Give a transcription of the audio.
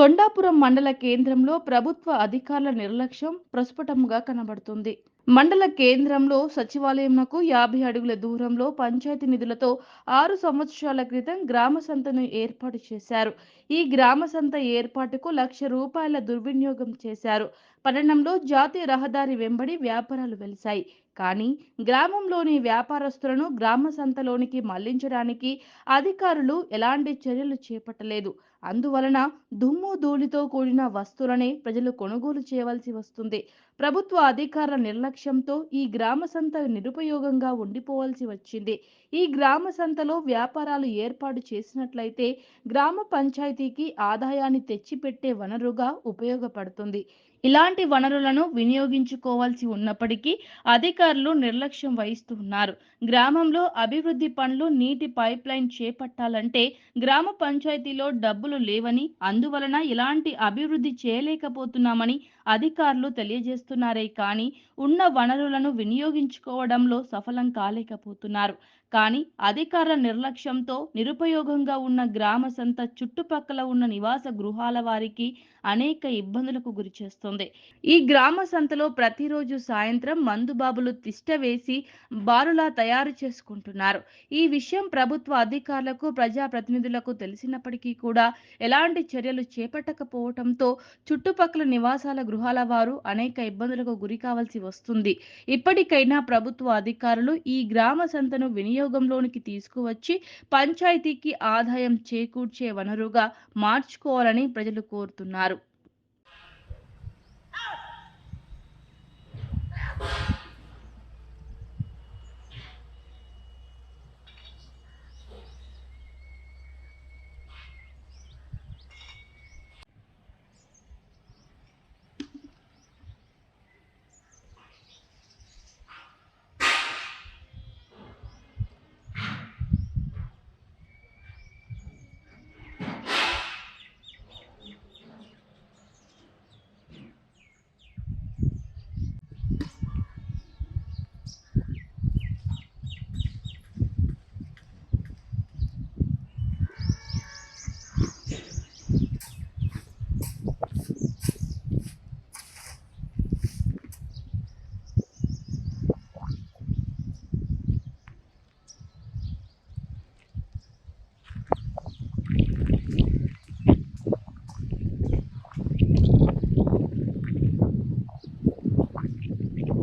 కొండాపురం మండల కేంద్రంలో ప్రభుత్వ అధికారుల నిర్లక్ష్యం ప్రస్ఫుటంగా కనబడుతుంది. మండల కేంద్రంలో సచివాలయంకు యాభై అడుగుల దూరంలో పంచాయతీ నిధులతో ఆరు సంవత్సరాల క్రితం గ్రామ సంతను ఏర్పాటు చేశారు. ఈ గ్రామ సంత ఏర్పాటుకు లక్ష రూపాయల దుర్వినియోగం చేశారు. పట్టణంలో జాతీయ రహదారి వెంబడి వ్యాపారాలు వెలిశాయి. కానీ గ్రామంలోని వ్యాపారస్తులను గ్రామ సంతలోనికి మళ్ళించడానికి అధికారులు ఎలాంటి చర్యలు చేపట్టలేదు. అందువలన దుమ్ము ధూళితో కూడిన వస్తువులనే ప్రజలు కొనుగోలు చేయవలసి వస్తుంది. ప్రభుత్వ అధికారుల నిర్లక్ష్యంతో ఈ గ్రామ సంత నిరుపయోగంగా ఉండిపోవాల్సి వచ్చింది. ఈ గ్రామ సంతలో వ్యాపారాలు ఏర్పాటు చేసినట్లయితే గ్రామ పంచాయతీకి ఆదాయాన్ని తెచ్చిపెట్టే వనరుగా ఉపయోగపడుతుంది. ఇలాంటి వనరులను వినియోగించుకోవాల్సి ఉన్నప్పటికీ అధికారులు నిర్లక్ష్యం వహిస్తున్నారు. గ్రామంలో అభివృద్ధి పనులు నీటి పైప్ లైన్ చేపట్టాలంటే గ్రామ పంచాయతీలో డబ్బులు లేవని అందువలన ఇలాంటి అభివృద్ధి చేయలేకపోతున్నామని అధికారులు తెలియజేస్తున్నారే కానీ ఉన్న వనరులను వినియోగించుకోవడంలో సఫలం కాలేకపోతున్నారు. కానీ అధికారుల నిర్లక్ష్యంతో నిరుపయోగంగా ఉన్న గ్రామ సంత చుట్టుపక్కల ఉన్న నివాస గృహాల వారికి అనేక ఇబ్బందులకు గురి చేస్తోంది ఈ గ్రామ సంతలో ప్రతిరోజు సాయంత్రం మందుబాబులు తిష్ట వేసి బారులా తయారు చేసుకుంటున్నారు. ఈ విషయం ప్రభుత్వ అధికారులకు ప్రజాప్రతినిధులకు తెలిసినప్పటికీ కూడా ఎలాంటి చర్యలు చేపట్టకపోవడంతో చుట్టుపక్కల నివాసాల గృహాల వారు అనేక ఇబ్బందులకు గురి కావాల్సి వస్తుంది. ఇప్పటికైనా ప్రభుత్వ అధికారులు ఈ గ్రామ సంతను వినియోగంలోనికి తీసుకువచ్చి పంచాయతీకి ఆదాయం చేకూర్చే వనరుగా మార్చుకోవాలని ప్రజలు కోరుతున్నారు.